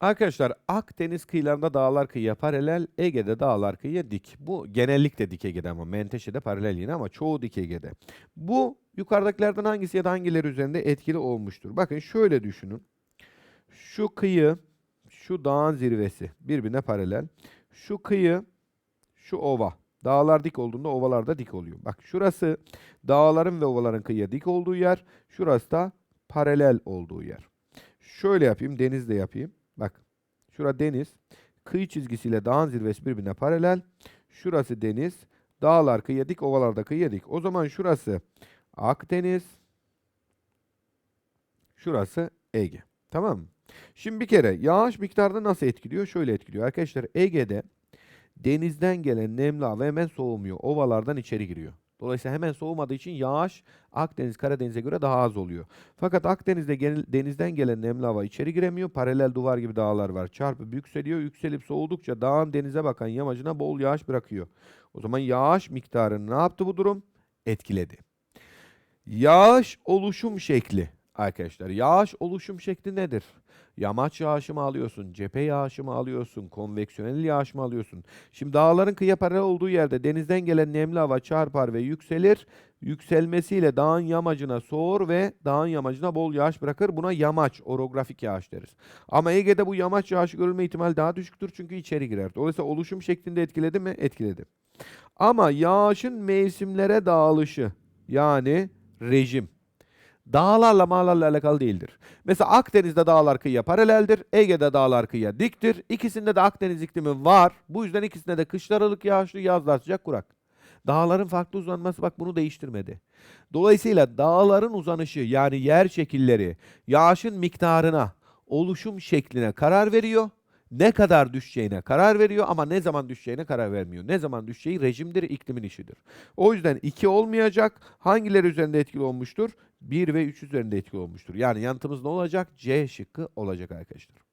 Arkadaşlar Akdeniz kıyılarında dağlar kıyıya paralel, Ege'de dağlar kıyıya dik. Bu genellikle dik Ege'de ama Menteşe'de paralel yine ama çoğu dik Ege'de. Bu yukarıdakilerden hangisi ya da hangileri üzerinde etkili olmuştur? Bakın şöyle düşünün. Şu kıyı, şu dağın zirvesi birbirine paralel. Şu kıyı, şu ova. Dağlar dik olduğunda ovalar da dik oluyor. Bak şurası dağların ve ovaların kıyıya dik olduğu yer. Şurası da paralel olduğu yer. Şöyle yapayım, denizle yapayım. Bak, şura deniz. Kıyı çizgisiyle dağın zirvesi birbirine paralel. Şurası deniz. Dağlar kıyıya dik, ovalar da kıyıya dik. O zaman şurası Akdeniz. Şurası Ege. Tamam mı? Şimdi bir kere yağış miktarını nasıl etkiliyor? Şöyle etkiliyor. Arkadaşlar Ege'de denizden gelen nemli hava hemen soğumuyor. Ovalardan içeri giriyor. Dolayısıyla hemen soğumadığı için yağış Akdeniz, Karadeniz'e göre daha az oluyor. Fakat Akdeniz'de genel- denizden gelen nemli hava içeri giremiyor. Paralel duvar gibi dağlar var. Çarpıp yükseliyor. Yükselip soğudukça dağın denize bakan yamacına bol yağış bırakıyor. O zaman yağış miktarını ne yaptı bu durum? Etkiledi. Yağış oluşum şekli arkadaşlar. Yağış oluşum şekli nedir? Yamaç yağışı mı alıyorsun? Cephe yağışı mı alıyorsun? Konveksiyonel yağış mı alıyorsun? Şimdi dağların kıyıya paralel olduğu yerde denizden gelen nemli hava çarpar ve yükselir. Yükselmesiyle dağın yamacına soğur ve dağın yamacına bol yağış bırakır. Buna yamaç, orografik yağış deriz. Ama Ege'de bu yamaç yağışı görülme ihtimali daha düşüktür çünkü içeri girer. Dolayısıyla oluşum şeklinde etkiledi mi? Etkiledi. Ama yağışın mevsimlere dağılışı yani rejim dağlarla mağlarla alakalı değildir. Mesela Akdeniz'de dağlar kıyıya paraleldir, Ege'de dağlar kıyıya diktir. İkisinde de Akdeniz iklimi var. Bu yüzden ikisinde de kışlar ılık yağışlı, yazlar sıcak kurak. Dağların farklı uzanması bak bunu değiştirmedi. Dolayısıyla dağların uzanışı yani yer şekilleri yağışın miktarına, oluşum şekline karar veriyor. Ne kadar düşeceğine karar veriyor ama ne zaman düşeceğine karar vermiyor. Ne zaman düşeceği rejimdir, iklimin işidir. O yüzden 2 olmayacak. Hangileri üzerinde etkili olmuştur? 1 ve 3 üzerinde etkili olmuştur. Yani yanıtımız ne olacak? C şıkkı olacak arkadaşlar.